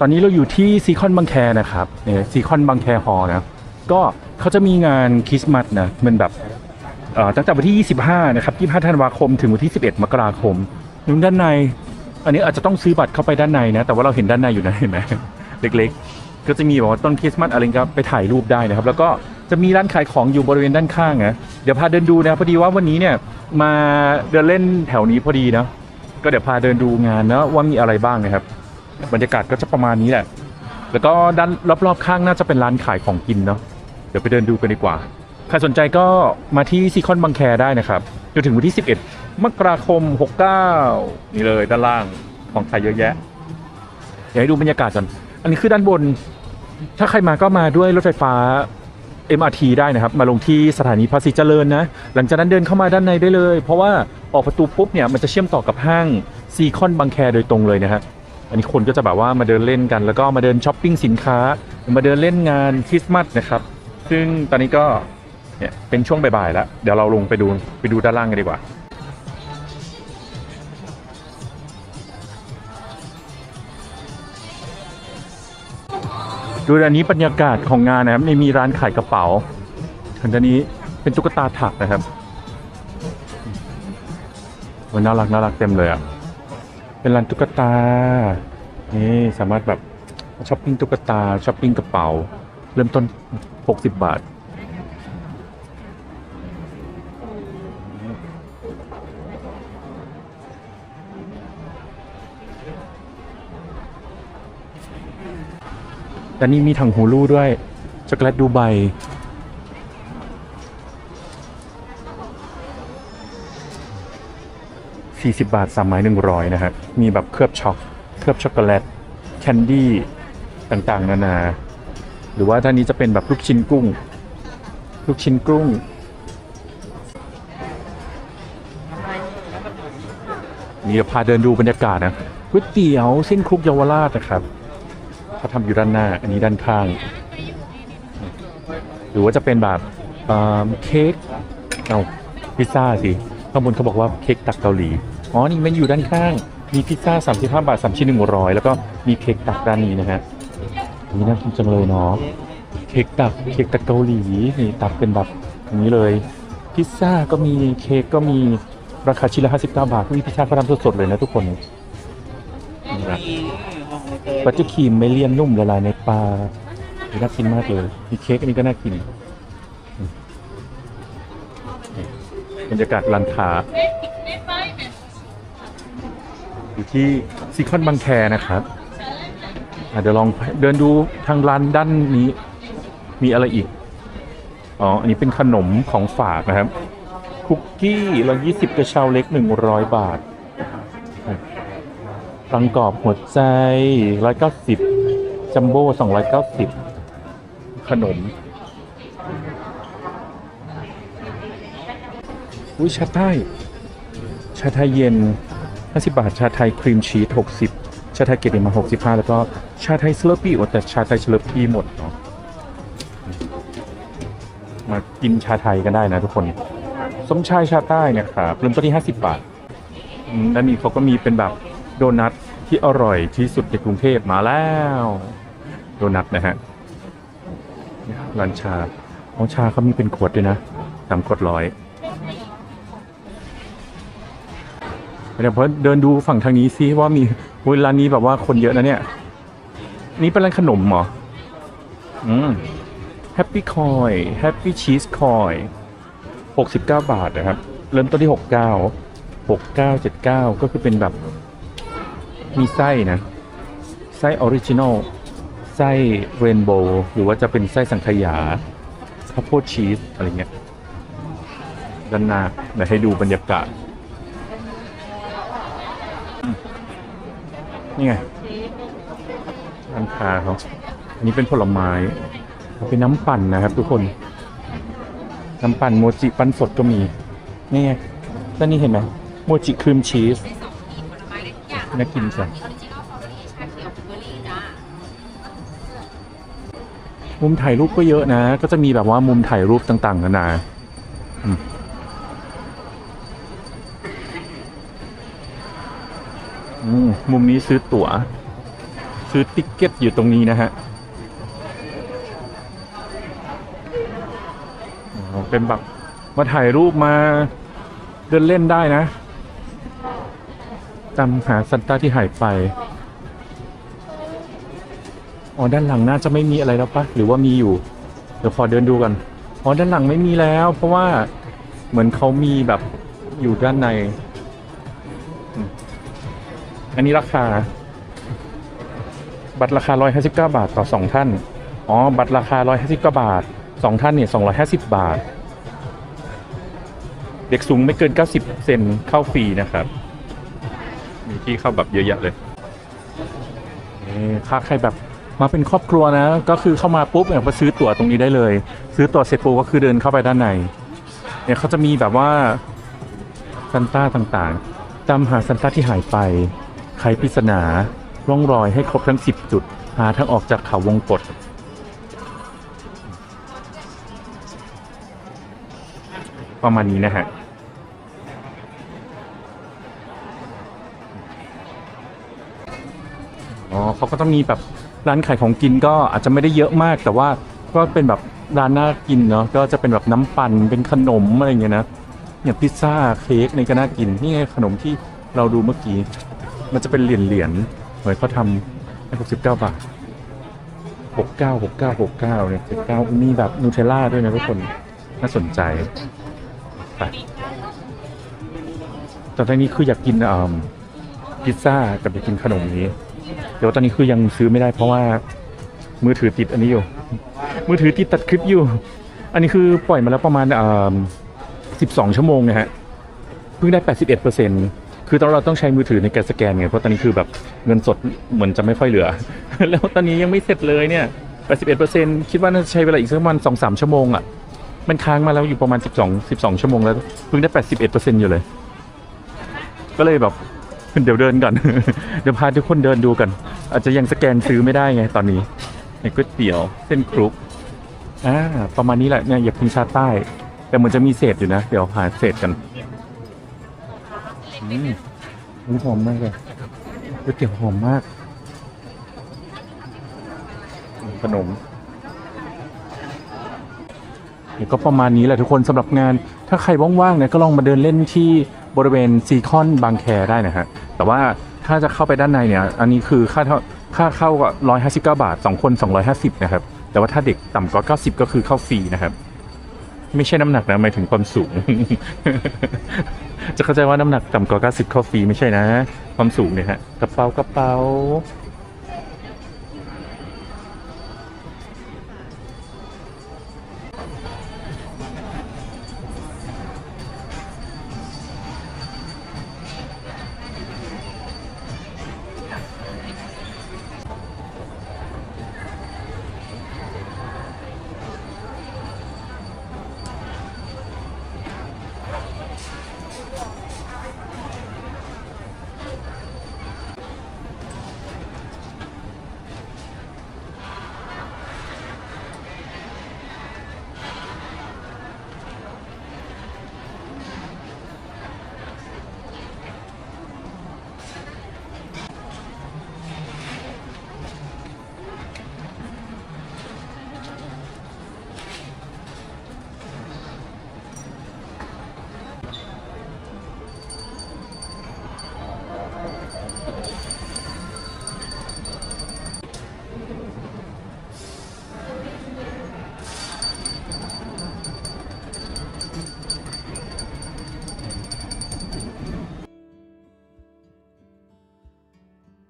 ตอนนี้เราอยู่ที่ซีคอนบางแคนะครับเนี่ยซีคอนบางแคฮอลนะก็เขาจะมีงานคริสต์มาสนะมันแบบตั้งแต่วันที่ 25 นะครับ 25 ธันวาคมถึงวันที่ 11 มกราคมนู่นด้านใน อันนี้อาจจะต้องซื้อบัตรเข้าไปด้านในนะ แต่ว่าเราเห็นด้านในอยู่นะเห็นไหมเล็กๆ ก็จะมีแบบว่าต้นคริสต์มาสอะไรก็ไปถ่ายรูปได้นะครับ แล้วก็จะมีร้านขายของอยู่บริเวณด้านข้างนะเดี๋ยวพาเดินดูนะพอดีว่าวันนี้เนี่ยมาเดินเล่นแถวนี้พอดีนะก็เดี๋ยวพาเดินดูงานนะว่ามีอะไรบ้างนะครับ บรรยากาศก็จะประมาณนี้แหละ แล้วก็ด้านรอบๆข้างน่าจะเป็นร้านขายของกินเนาะเดี๋ยวไปเดินดูกันดีกว่า ใครสนใจก็มาที่ซีคอนบางแคได้นะครับจนถึงวันที่ 11 มกราคม 69 นี่เลยด้านล่างของขายเยอะแยะเดี๋ยวให้ดูบรรยากาศก่อน อันนี้คือด้านบน ถ้าใครมาก็มาด้วยรถไฟฟ้า MRT ได้นะครับ มาลงที่สถานีภาษีเจริญนะ หลังจากนั้นเดินเข้ามาด้านในได้เลย เพราะว่าออกประตูปุ๊บเนี่ยมันจะเชื่อมต่อกับห้างซีคอนบางแคโดยตรงเลยนะฮะ อันนี้คนก็จะแบบว่ามาเดินเล่นกันแล้วก็มาเดินช้อปปิ้งสินค้า มาเดินเล่นงานคริสต์มาสนะครับ ซึ่งตอนนี้ก็เนี่ยเป็นช่วงบ่ายๆแล้ว เดี๋ยวเราลงไปดูไปดูด้านล่างกันดีกว่าดูอันนี้บรรยากาศของงานนะครับในมีร้านขายกระเป๋าทางด้านนี้เป็นตุ๊กตาถักนะครับโอ้ยน่ารักน่ารักเต็มเลยอะ เป็นร้านตุ๊กตา นี่สามารถแบบช้อปปิ้งตุ๊กตาช้อปปิ้งกระเป๋า เริ่มต้น 60 บาท แต่นี่มีถังหูรูด้วยช็อกโกแลตดูไบ 40 บาทสามไม้ 100 นะฮะ มีแบบเคลือบช็อกเคลือบช็อกโกแลต แคนดี้ต่างๆ นานา หรือว่าท่านนี้จะเป็นแบบลูกชิ้นกุ้ง ลูกชิ้นกุ้ง นี่เดี๋ยวพาเดินดูบรรยากาศนะก๋วยเตี๋ยวเส้นคลุกเยาวราชนะครับเขาทำอยู่ด้านหน้า อันนี้ด้านข้าง หรือว่าจะเป็นแบบเเค้ก เอาพิซซ่าสิ ข้างบนเขาบอกว่าเค้กตักเกาหลี อ๋อ นี่มันอยู่ด้านข้าง มีพิซซ่า 35 บาท 3 ชิ้น 100 แล้วก็มีเค้กตักด้านนี้นะฮะนี่น่ากินจังเลยเนาะ เค้กตัก เค้กตักเกาหลี นี่ตักเป็นแบบอย่างนี้เลย พิซซ่าก็มี เค้กก็มี ราคาชิ้นละ 59 บาทมีพิซซ่าเขาทำสดๆเลยนะทุกคนนี่นะบัตเตอร์ครีมไม่เลียนนุ่มละลายในปลาน่ากินมากเลย มีเค้กอันนี้ก็น่ากิน บรรยากาศร้านค้าอยู่ที่ซีคอนบางแคนะครับอะเดี๋ยวลองเดินดูทางร้านด้านนี้มีอะไรอีก อ๋อ อันนี้เป็นขนมของฝากนะครับ คุกกี้ร้อยยี่สิบกระเช้าเล็กหนึ่งร้อยบาทตังกรอบหัวใจร้อยเก้าสิบจัมโบ้สองร้อยเก้าสิบขนม อุ้ยชาใต้ชาไทยเย็น 50 บาท ชาไทยครีมชีส60 ชาไทยเกรดเอ็มมา 65 แล้วก็ชาไทยสเลอร์ปี้โอ้แต่ชาไทยสเลอร์ปี้หมดเนาะมากินชาไทยกันได้นะทุกคนสมชายชาใต้เนี่ยครับเริ่มต้นที่ 50 บาทอืมด้านนี้เขาก็มีเป็นแบบโดนัทที่อร่อยที่สุดในกรุงเทพมาแล้ว โดนัทนะฮะร้านชาของชาเขามีเป็นขวดด้วยนะสามขวดร้อย เดี๋ยวพอเดินดูฝั่งทางนี้ซิว่ามีโอ้ยร้านนี้แบบว่าคนเยอะนะเนี่ย นี่เป็นร้านขนมเหรอ อืมแฮปปี้คอยแฮปปี้ชีสคอยหกสิบเก้าบาทนะครับ เริ่มต้นที่หกเก้าหกเก้าเจ็ดเก้าก็คือเป็นแบบ มีไส้นะ ไส้ออริจินอลไส้เรนโบว์หรือว่าจะเป็นไส้สังขยาข้าวโพดชีสอะไรเงี้ยด้านหน้าเดี๋ยวให้ดูบรรยากาศอืม นี่ไงร้านค้าเขาอันนี้เป็นผลไม้เป็นน้ำปั่นนะครับ ทุกคน น้ำปั่นโมจิปั้นสดก็มี นี่ไงด้านนี้เห็นไหมโมจิครีมชีสน่ากินจังมุมถ่ายรูปก็เยอะนะ ก็จะมีแบบว่ามุมถ่ายรูปต่างๆนานาอืมอื มุมนี้ซื้อตั๋ว ซื้อติ๊กเก็ตอยู่ตรงนี้นะฮะเป็นแบบมาถ่ายรูปมาเดินเล่นได้นะตามหาซันต้าที่หายไป อ๋อ ด้านหลังน่าจะไม่มีอะไรแล้วปะหรือว่ามีอยู่ เดี๋ยวขอเดินดูกัน อ๋อ ด้านหลังไม่มีแล้ว เพราะว่าเหมือนเขามีแบบอยู่ด้านใน อันนี้ราคา บัตรราคา 159 บาทต่อสองท่าน อ๋อ บัตรราคา 159บาทสองท่านเนี่ย250 บาท เด็กสูงไม่เกิน 90 เซนเข้าฟรีนะครับ มีที่เข้าแบบเยอะแยะเลยค่าใครแบบมาเป็นครอบครัวนะ ก็คือเข้ามาปุ๊บเนี่ยมาซื้อตั๋วตรงนี้ได้เลย ซื้อตั๋วเสร็จปุ๊บก็คือเดินเข้าไปด้านในเนี่ยเขาจะมีแบบว่าซันต้าต่างๆ ตามหาซันต้าที่หายไป ไขปริศนาร่องรอยให้ครบทั้ง 10 จุด หาทางออกจากเขาวงกฏประมาณนี้นะฮะอ๋อเขาก็ต้องมีแบบร้านขายของกินก็อาจจะไม่ได้เยอะมาก แต่ว่าก็เป็นแบบร้านน่ากินเนาะก็จะเป็นแบบน้ำปั่นเป็นขนมอะไรเงี้ยนะอย่างพิซซ่าเค้กนี่ก็น่ากินนี่ไงขนมที่เราดูเมื่อกี้ มันจะเป็นเหรียญเหรียญเหมือนเขาทำให้หกสิบเก้าบาทหกเก้าหกเก้าหกเก้าเนี่ยเจ็ดเก้ามีแบบนูเทลล่าด้วยนะทุกคนน่าสนใจไปตอนนี้คืออยากกินอ่าพิซซ่ากับอยากกินขนมนี้เดี๋ยวตอนนี้คือยังซื้อไม่ได้เพราะว่ามือถือติดอันนี้อยู่ มือถือติดตัดคลิปอยู่ อันนี้คือปล่อยมาแล้วประมาณอ่า12 ชั่วโมงนะฮะ เพิ่งได้ 81เปอร์เซ็นต์ คือตอนเราต้องใช้มือถือในการสแกนไงเพราะตอนนี้คือแบบเงินสดเหมือนจะไม่ค่อยเหลือ แล้วตอนนี้ยังไม่เสร็จเลยเนี่ย81เปอร์เซ็นคิดว่าน่าจะใช้เวลาอีกสักประมาณ2-3ชั่วโมงอะมันค้างมาแล้วอยู่ประมาณ 12 12 ชั่วโมงแล้วเพิ่งได้ 81เปอยู่เลย ก็เลยแบบเดี๋ยวเดินก่อน เดี๋ยวพาทุกคนเดินดูกัน อาจจะยังสแกนซื้อไม่ได้ไงตอนนี้ก๋วยเตี๋ยวเส้นครุกอ่าประมาณนี้แหละเนี่ยอย่าพิมชาใต้ แต่เหมือนจะมีเศษอยู่นะ เดี๋ยวหาเศษกัน อืมอุ๊ยหอมมากเลยก๋วยเตี๋ยวหอมมาก ขนมเดี๋ยวก็ประมาณนี้แหละทุกคนสำหรับงาน ถ้าใครว่างๆเนี่ยก็ลองมาเดินเล่นที่บริเวณซีคอนบางแคได้นะฮะ แต่ว่าถ้าจะเข้าไปด้านในเนี่ย อันนี้คือค่าเท่าค่าเข้าก็ร้อยห้าสิบเก้าบาทสองคนสองร้อยห้าสิบนะครับ แต่ว่าถ้าเด็กต่ำกว่าเก้าสิบก็คือเข้าฟรีนะครับ ไม่ใช่น้ำหนักนะหมายถึงความสูง จะเข้าใจว่าน้ำหนักต่ำกว่า90เข้าฟรีไม่ใช่นะ ความสูงเนี่ยฮะกระเป๋ากระเป๋า